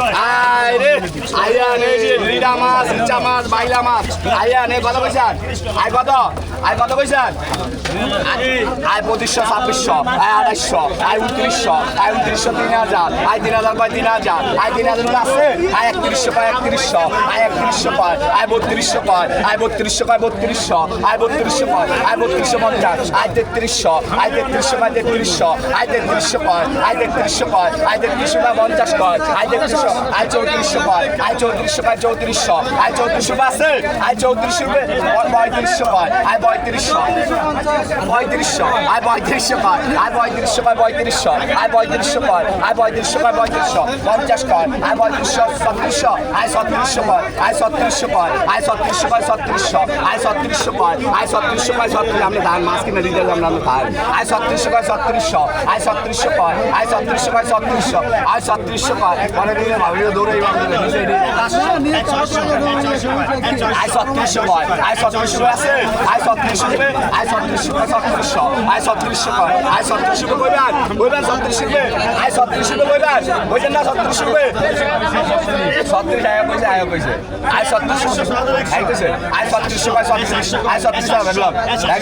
আয় রে আইয়া নে রিডা মাছ ইচ্ছা মাছ বাইলা মাছ আইয়া নে কত কইছান আয় কত আয় কত কইছান আয় পঁচিশশো ছাব্বিশশো আয় আড়াইশো আয় উনত্রিশশো আয় উনত্রিশশো তিন হাজার আয় তিন হাজার পায় তিন হাজার আয় তিন হাজার আছে আয় একত্রিশশো পায় একত্রিশশো আয় একত্রিশশো পায় আয় বত্রিশশো পায় আয় বত্রিশশো পায় বত্রিশশো আয় বত্রিশশো পায় আয় বত্রিশশো পঞ্চাশ আয় তেত্রিশশো আয় তেত্রিশশো পায় তেত্রিশশো আয় তেত্রিশশো পায় আয় তেত্রিশশো পায় আয় তেত্রিশশো পায় পঞ্চাশ পায় আয় তেত্রিশশো আয় চৌত্রিশশো পায় আয় চৌত্রিশশো পায় চৌত্রিশশো। আয় চৌত্রিশশো আছে? আয় চৌত্রিশশো পঁয়ত্রিশশো পায় আয় পঁয়ত্রিশশো। পঁয়ত্রিশশো, আয় পঁয়ত্রিশশো পায় আয় পঁয়ত্রিশশো পায় পঁয়ত্রিশশো। আয় পঁয়ত্রিশশো পায় আয় পঁয়ত্রিশশো পায় পঁয়ত্রিশশো। পঞ্চাশ পায় আয় পঁয়ত্রিশশো, ছত্রিশশো। আয় ছত্রিশশো পায় আয় ছত্রিশশো পায় আয় ছত্রিশশো পায় ছত্রিশশো। আয় ছত্রিশশো পায় আয় ছত্রিশশো পায় ছত্রিশ আপনি ধান মাছ কিনে দিতে আমরা পায় ছত্রিশশো আয় ছত্রিশশো পায় ছত্রিশশো। আয় ছত্রিশশো পায় আয় ছত্রিশশো পায় ছত্রিশশো। আয় ছত্রিশশো পায় ছত্রিশশো আয় পায় আয় ছত্রিশশো